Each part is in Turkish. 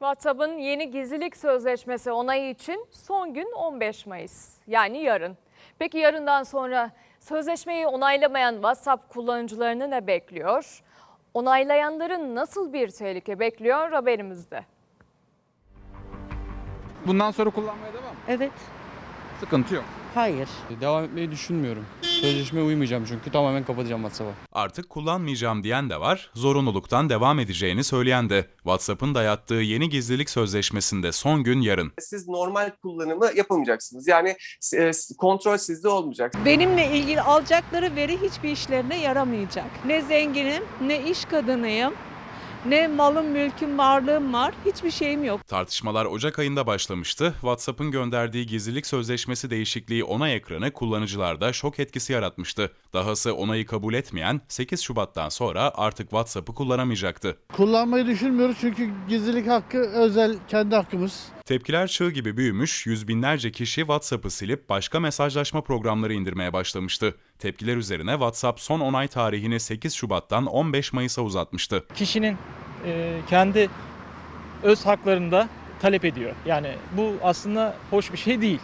WhatsApp'ın yeni gizlilik sözleşmesi onayı için son gün 15 Mayıs yani yarın. Peki yarından sonra sözleşmeyi onaylamayan WhatsApp kullanıcılarını ne bekliyor? Onaylayanların nasıl bir tehlike bekliyor haberimizde. Bundan sonra kullanmaya devam. Evet. Sıkıntı yok. Hayır. Devam etmeyi düşünmüyorum. Sözleşmeye uymayacağım çünkü tamamen kapatacağım WhatsApp'ı. Artık kullanmayacağım diyen de var, zorunluluktan devam edeceğini söyleyen de. WhatsApp'ın dayattığı yeni gizlilik sözleşmesinde son gün yarın. siz normal kullanımı yapamayacaksınız. Yani e, kontrol sizde olmayacak. Benimle ilgili alacakları veri hiçbir işlerine yaramayacak. Ne zenginim, ne iş kadınıyım, ne malım, mülküm, varlığım var. Hiçbir şeyim yok. Tartışmalar Ocak ayında başlamıştı. WhatsApp'ın gönderdiği gizlilik sözleşmesi değişikliği onay ekranı kullanıcılarda şok etkisi yaratmıştı. Dahası onayı kabul etmeyen 8 Şubat'tan sonra artık WhatsApp'ı kullanamayacaktı. Kullanmayı düşünmüyoruz çünkü gizlilik hakkı özel kendi hakkımız. Tepkiler çığ gibi büyümüş, yüz binlerce kişi WhatsApp'ı silip başka mesajlaşma programları indirmeye başlamıştı. Tepkiler üzerine WhatsApp son onay tarihini 8 Şubat'tan 15 Mayıs'a uzatmıştı. kişinin e, kendi öz haklarında talep ediyor. Yani bu aslında hoş bir şey değil.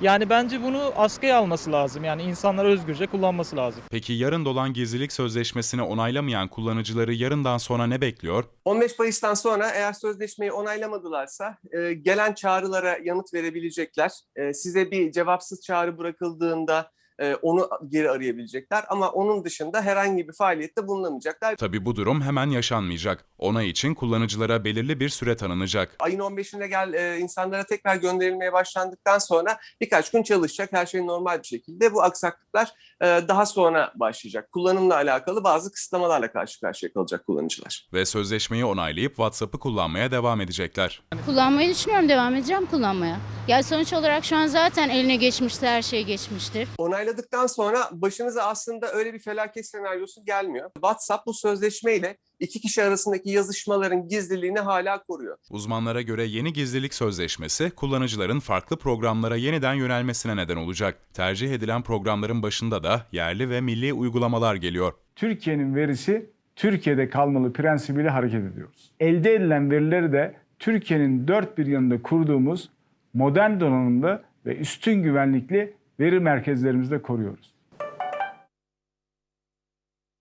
Yani bence bunu askıya alması lazım. Yani insanlar özgürce kullanması lazım. Peki yarın dolan gizlilik sözleşmesini onaylamayan kullanıcıları yarından sonra ne bekliyor? 15 Mayıs'tan sonra eğer sözleşmeyi onaylamadılarsa e, gelen çağrılara yanıt verebilecekler. E, size bir cevapsız çağrı bırakıldığında e, onu geri arayabilecekler. Ama onun dışında herhangi bir faaliyette bulunamayacaklar. Tabi bu durum hemen yaşanmayacak. Onay için kullanıcılara belirli bir süre tanınacak. Ayın 15'inde gel e, insanlara tekrar gönderilmeye başlandıktan sonra birkaç gün çalışacak. Her şey normal bir şekilde. Bu aksaklıklar e, daha sonra başlayacak. Kullanımla alakalı bazı kısıtlamalarla karşı karşıya kalacak kullanıcılar. Ve sözleşmeyi onaylayıp WhatsApp'ı kullanmaya devam edecekler. Kullanmayı düşünüyorum, devam edeceğim kullanmaya. Yani sonuç olarak şu an zaten eline geçmişti, her şey geçmiştir. Onayladıktan sonra başınıza aslında öyle bir felaket senaryosu gelmiyor. WhatsApp bu sözleşmeyle iki kişi arasındaki yazışmaların gizliliğini hala koruyor. Uzmanlara göre yeni gizlilik sözleşmesi kullanıcıların farklı programlara yeniden yönelmesine neden olacak. Tercih edilen programların başında da yerli ve milli uygulamalar geliyor. Türkiye'nin verisi Türkiye'de kalmalı prensibiyle hareket ediyoruz. Elde edilen verileri de Türkiye'nin dört bir yanında kurduğumuz modern donanımlı ve üstün güvenlikli veri merkezlerimizde koruyoruz.